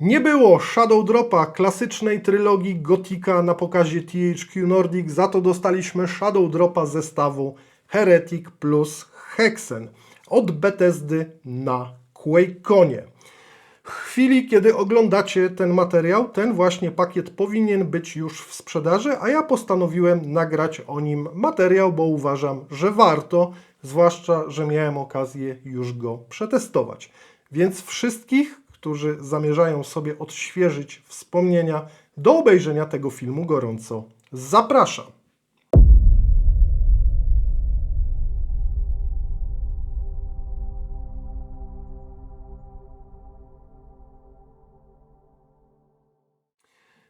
Nie było Shadow Dropa, klasycznej trylogii Gotika na pokazie THQ Nordic, za to dostaliśmy Shadow Dropa zestawu Heretic plus Hexen od Bethesdy na QuakeConie. W chwili, kiedy oglądacie ten materiał, ten właśnie pakiet powinien być już w sprzedaży, a ja postanowiłem nagrać o nim materiał, bo uważam, że warto, zwłaszcza, że miałem okazję już go przetestować. Więc wszystkich, którzy zamierzają sobie odświeżyć wspomnienia do obejrzenia tego filmu gorąco zapraszam.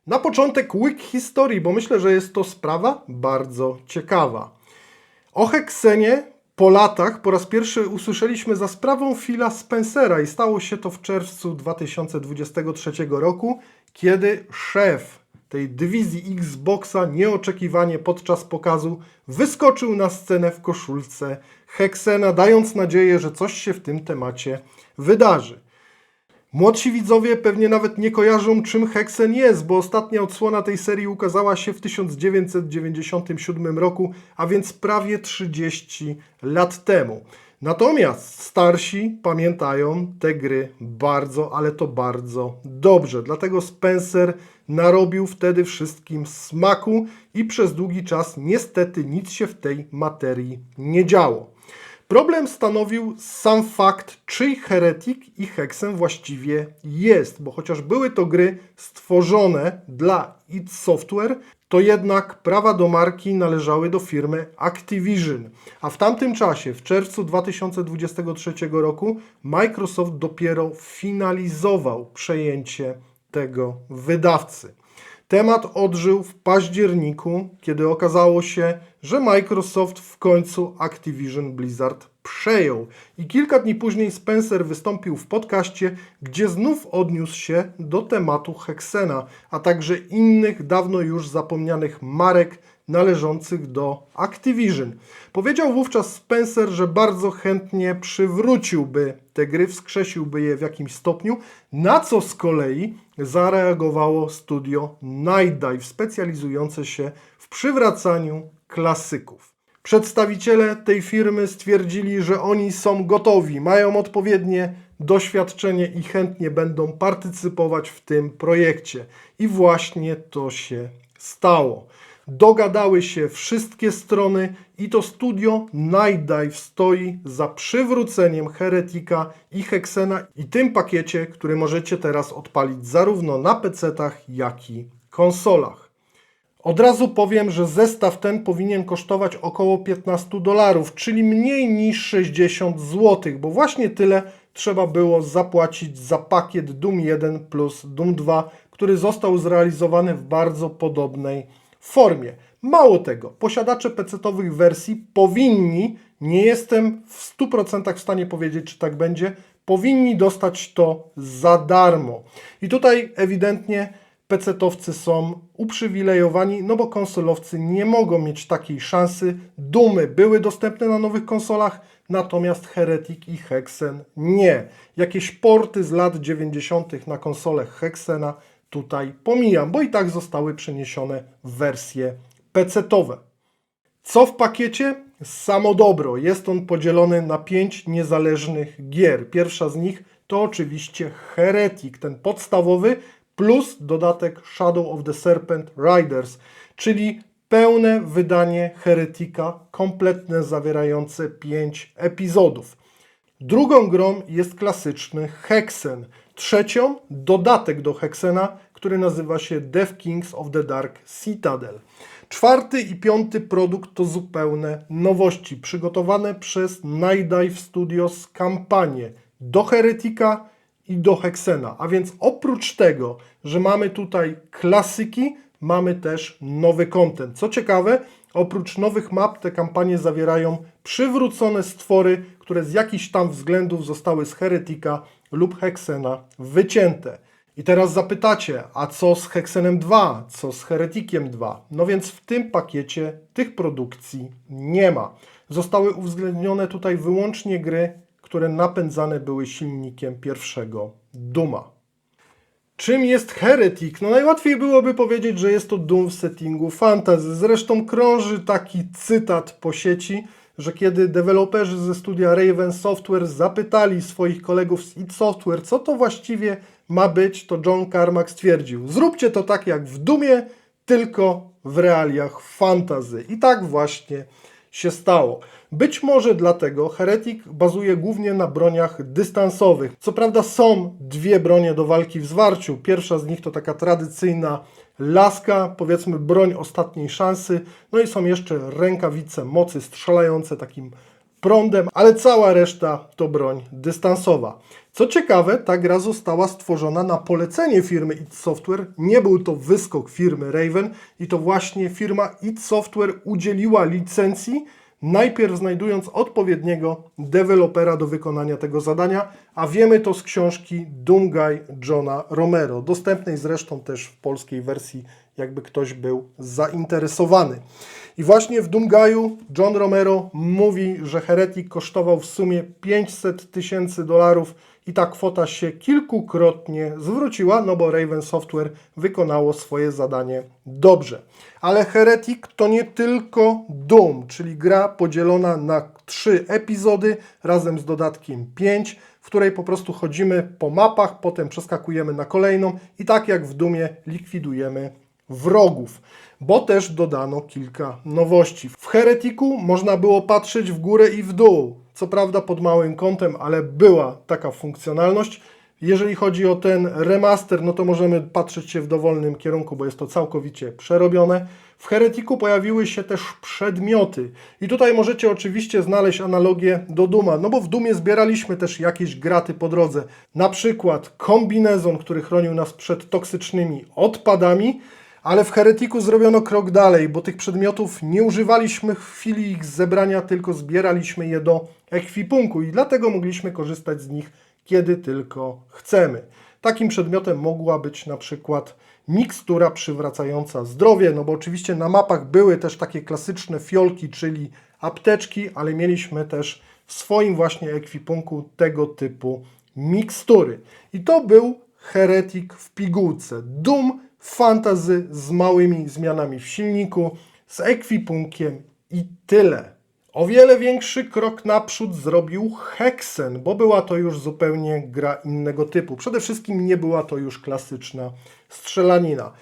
Na początek łyk historii, bo myślę, że jest to sprawa bardzo ciekawa. O Heksenie po latach po raz pierwszy usłyszeliśmy za sprawą Phila Spencera i stało się to w czerwcu 2023 roku, kiedy szef tej dywizji Xboxa nieoczekiwanie podczas pokazu wyskoczył na scenę w koszulce Heksena, dając nadzieję, że coś się w tym temacie wydarzy. Młodsi widzowie pewnie nawet nie kojarzą, czym Hexen jest, bo ostatnia odsłona tej serii ukazała się w 1997 roku, a więc prawie 30 lat temu. Natomiast starsi pamiętają te gry bardzo, ale to bardzo dobrze. Dlatego Spencer narobił wtedy wszystkim smaku i przez długi czas niestety nic się w tej materii nie działo. Problem stanowił sam fakt, czyj Heretic i Hexen właściwie jest, bo chociaż były to gry stworzone dla id Software, to jednak prawa do marki należały do firmy Activision. A w tamtym czasie, w czerwcu 2023 roku, Microsoft dopiero finalizował przejęcie tego wydawcy. Temat odżył w październiku, kiedy okazało się, że Microsoft w końcu Activision Blizzard przejął. I kilka dni później Spencer wystąpił w podcaście, gdzie znów odniósł się do tematu Hexena, a także innych dawno już zapomnianych marek należących do Activision. Powiedział wówczas Spencer, że bardzo chętnie przywróciłby te gry, wskrzesiłby je w jakimś stopniu, na co z kolei zareagowało studio Night Dive, specjalizujące się w przywracaniu klasyków. Przedstawiciele tej firmy stwierdzili, że oni są gotowi, mają odpowiednie doświadczenie i chętnie będą partycypować w tym projekcie. I właśnie to się stało. Dogadały się wszystkie strony i to studio Night Dive stoi za przywróceniem Heretika i Hexena i tym pakiecie, który możecie teraz odpalić zarówno na PC-tach, jak i konsolach. Od razu powiem, że zestaw ten powinien kosztować około 15 dolarów, czyli mniej niż 60 zł, bo właśnie tyle trzeba było zapłacić za pakiet Doom 1 plus Doom 2, który został zrealizowany w bardzo podobnej formie. Mało tego, posiadacze PC-owych wersji powinni, nie jestem w 100% w stanie powiedzieć, czy tak będzie, powinni dostać to za darmo. I tutaj ewidentnie PC-towcy są uprzywilejowani, no bo konsolowcy nie mogą mieć takiej szansy. Dumy były dostępne na nowych konsolach, natomiast Heretic i Hexen nie. Jakieś porty z lat 90. na konsole Hexena tutaj pomijam, bo i tak zostały przeniesione w wersje PC-towe. Co w pakiecie? Samo dobro. Jest on podzielony na pięć niezależnych gier. Pierwsza z nich to oczywiście Heretic, ten podstawowy, plus dodatek Shadow of the Serpent Riders, czyli pełne wydanie Heretika, kompletne, zawierające pięć epizodów. Drugą grą jest klasyczny Hexen. Trzecią dodatek do Hexena, który nazywa się Death Kings of the Dark Citadel. Czwarty i piąty produkt to zupełne nowości, przygotowane przez Night Dive Studios kampanie do Heretika i do Hexena. A więc oprócz tego, że mamy tutaj klasyki, mamy też nowy content. Co ciekawe, oprócz nowych map te kampanie zawierają przywrócone stwory, które z jakichś tam względów zostały z Heretika lub Hexena wycięte. I teraz zapytacie, a co z Hexenem 2, co z Heretikiem 2? No więc w tym pakiecie tych produkcji nie ma. Zostały uwzględnione tutaj wyłącznie gry, które napędzane były silnikiem pierwszego Duma. Czym jest Heretic? No najłatwiej byłoby powiedzieć, że jest to Doom w settingu fantasy. Zresztą krąży taki cytat po sieci, że kiedy deweloperzy ze studia Raven Software zapytali swoich kolegów z id Software, co to właściwie ma być, to John Carmack stwierdził: Zróbcie to tak jak w Dumie, tylko w realiach fantasy. I tak właśnie się stało. Być może dlatego Heretic bazuje głównie na broniach dystansowych. Co prawda są dwie bronie do walki w zwarciu. Pierwsza z nich to taka tradycyjna laska, powiedzmy broń ostatniej szansy. No i są jeszcze rękawice mocy strzelające takim prądem, ale cała reszta to broń dystansowa. Co ciekawe, ta gra została stworzona na polecenie firmy id Software. Nie był to wyskok firmy Raven i to właśnie firma id Software udzieliła licencji, najpierw znajdując odpowiedniego dewelopera do wykonania tego zadania, a wiemy to z książki Doomguy Johna Romero, dostępnej zresztą też w polskiej wersji, jakby ktoś był zainteresowany. I właśnie w Doomgaju John Romero mówi, że Heretic kosztował w sumie 500 tysięcy dolarów i ta kwota się kilkukrotnie zwróciła, no bo Raven Software wykonało swoje zadanie dobrze. Ale Heretic to nie tylko Doom, czyli gra podzielona na trzy epizody razem z dodatkiem 5, w której po prostu chodzimy po mapach, potem przeskakujemy na kolejną i tak jak w Doomie likwidujemy wrogów, bo też dodano kilka nowości. W Heretiku można było patrzeć w górę i w dół, co prawda pod małym kątem, ale była taka funkcjonalność. Jeżeli chodzi o ten remaster, no to możemy patrzeć się w dowolnym kierunku, bo jest to całkowicie przerobione. W Heretiku pojawiły się też przedmioty. I tutaj możecie oczywiście znaleźć analogię do Duma, no bo w Dumie zbieraliśmy też jakieś graty po drodze. Na przykład kombinezon, który chronił nas przed toksycznymi odpadami, ale w Heretiku zrobiono krok dalej, bo tych przedmiotów nie używaliśmy w chwili ich zebrania, tylko zbieraliśmy je do ekwipunku i dlatego mogliśmy korzystać z nich kiedy tylko chcemy. Takim przedmiotem mogła być na przykład mikstura przywracająca zdrowie, no bo oczywiście na mapach były też takie klasyczne fiolki, czyli apteczki, ale mieliśmy też w swoim właśnie ekwipunku tego typu mikstury. I to był Heretic w pigułce. Doom fantazy z małymi zmianami w silniku, z ekwipunkiem i tyle. O wiele większy krok naprzód zrobił Hexen, bo była to już zupełnie gra innego typu. Przede wszystkim nie była to już klasyczna strzelanina.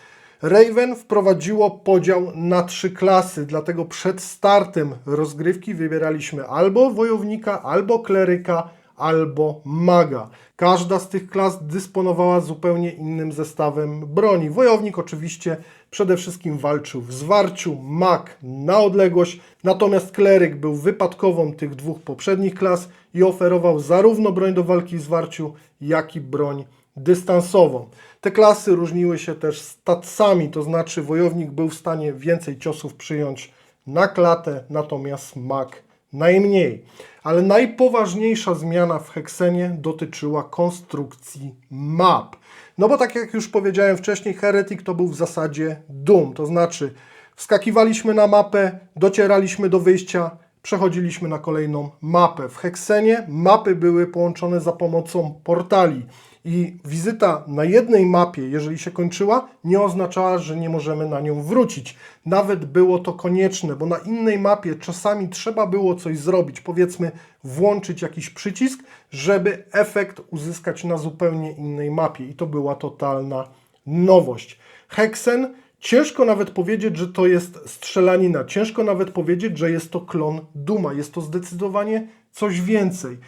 Raven wprowadziło podział na trzy klasy, dlatego przed startem rozgrywki wybieraliśmy albo wojownika, albo kleryka, albo maga. Każda z tych klas dysponowała zupełnie innym zestawem broni. Wojownik oczywiście przede wszystkim walczył w zwarciu, mag na odległość, natomiast kleryk był wypadkową tych dwóch poprzednich klas i oferował zarówno broń do walki w zwarciu, jak i broń dystansową. Te klasy różniły się też statsami, to znaczy wojownik był w stanie więcej ciosów przyjąć na klatę, natomiast mag najmniej. Ale najpoważniejsza zmiana w Heksenie dotyczyła konstrukcji map. No bo tak jak już powiedziałem wcześniej, Heretic to był w zasadzie Doom, to znaczy wskakiwaliśmy na mapę, docieraliśmy do wyjścia, przechodziliśmy na kolejną mapę. W Heksenie mapy były połączone za pomocą portali i wizyta na jednej mapie, jeżeli się kończyła, nie oznaczała, że nie możemy na nią wrócić. Nawet było to konieczne, bo na innej mapie czasami trzeba było coś zrobić, powiedzmy włączyć jakiś przycisk, żeby efekt uzyskać na zupełnie innej mapie i to była totalna nowość. Hexen Ciężko nawet powiedzieć, że to jest strzelanina. Ciężko nawet powiedzieć, że jest to klon Duma. Jest to zdecydowanie coś więcej.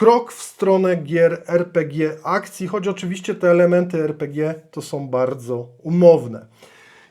Krok w stronę gier RPG akcji, choć oczywiście te elementy RPG to są bardzo umowne.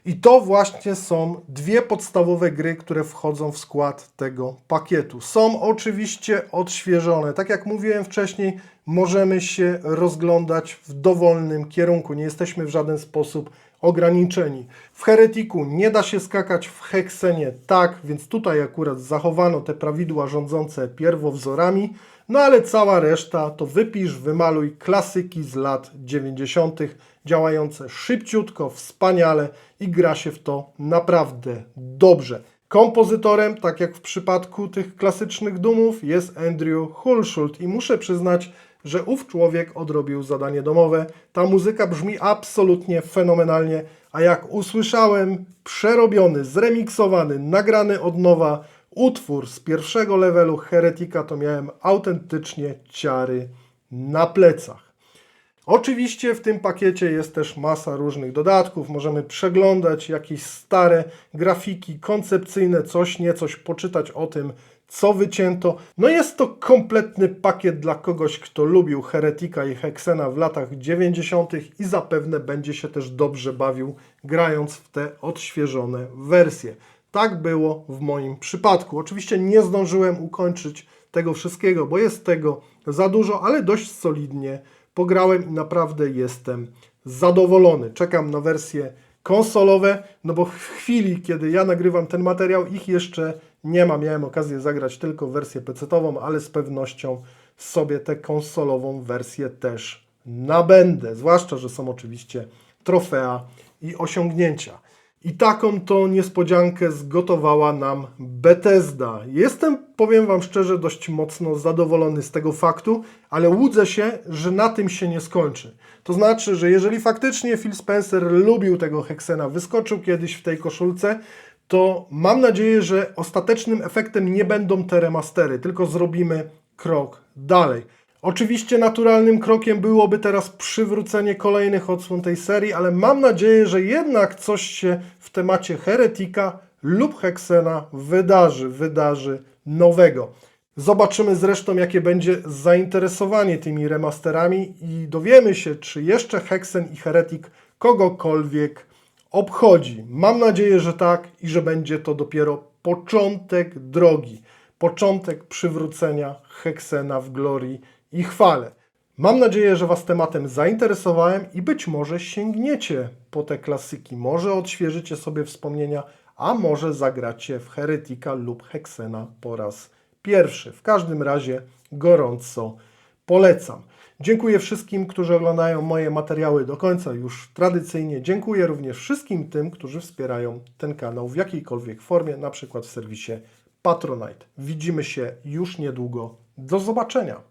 I to właśnie są dwie podstawowe gry, które wchodzą w skład tego pakietu. Są oczywiście odświeżone. Tak jak mówiłem wcześniej, możemy się rozglądać w dowolnym kierunku. Nie jesteśmy w żaden sposób ograniczeni. W Heretiku nie da się skakać w Heksenie tak, więc tutaj akurat zachowano te prawidła rządzące pierwowzorami, no ale cała reszta to wypisz, wymaluj klasyki z lat 90., działające szybciutko, wspaniale i gra się w to naprawdę dobrze. Kompozytorem, tak jak w przypadku tych klasycznych dumów, jest Andrew Hulshult i muszę przyznać, że ów człowiek odrobił zadanie domowe. Ta muzyka brzmi absolutnie fenomenalnie, a jak usłyszałem przerobiony, zremiksowany, nagrany od nowa utwór z pierwszego levelu Heretika, to miałem autentycznie ciary na plecach. Oczywiście w tym pakiecie jest też masa różnych dodatków. Możemy przeglądać jakieś stare grafiki koncepcyjne, coś niecoś, poczytać o tym, co wycięto. No jest to kompletny pakiet dla kogoś, kto lubił Heretika i Hexena w latach 90. i zapewne będzie się też dobrze bawił grając w te odświeżone wersje. Tak było w moim przypadku. Oczywiście nie zdążyłem ukończyć tego wszystkiego, bo jest tego za dużo, ale dość solidnie pograłem i naprawdę jestem zadowolony. Czekam na wersje konsolowe, no bo w chwili, kiedy ja nagrywam ten materiał, ich jeszcze nie ma. Miałem okazję zagrać tylko wersję PC-ową, ale z pewnością sobie tę konsolową wersję też nabędę. Zwłaszcza, że są oczywiście trofea i osiągnięcia. I taką to niespodziankę zgotowała nam Bethesda. Jestem, powiem Wam szczerze, dość mocno zadowolony z tego faktu, ale łudzę się, że na tym się nie skończy. To znaczy, że jeżeli faktycznie Phil Spencer lubił tego Hexena, wyskoczył kiedyś w tej koszulce, to mam nadzieję, że ostatecznym efektem nie będą te remastery, tylko zrobimy krok dalej. Oczywiście naturalnym krokiem byłoby teraz przywrócenie kolejnych odsłon tej serii, ale mam nadzieję, że jednak coś się w temacie Heretika lub Hexena wydarzy, wydarzy nowego. Zobaczymy zresztą, jakie będzie zainteresowanie tymi remasterami i dowiemy się, czy jeszcze Hexen i Heretik kogokolwiek obchodzi. Mam nadzieję, że tak i że będzie to dopiero początek drogi, początek przywrócenia Hexena w glorii i chwale. Mam nadzieję, że Was tematem zainteresowałem i być może sięgniecie po te klasyki. Może odświeżycie sobie wspomnienia, a może zagracie w Heretika lub Hexena po raz pierwszy. W każdym razie gorąco polecam. Dziękuję wszystkim, którzy oglądają moje materiały do końca już tradycyjnie. Dziękuję również wszystkim tym, którzy wspierają ten kanał w jakiejkolwiek formie, na przykład w serwisie Patronite. Widzimy się już niedługo. Do zobaczenia.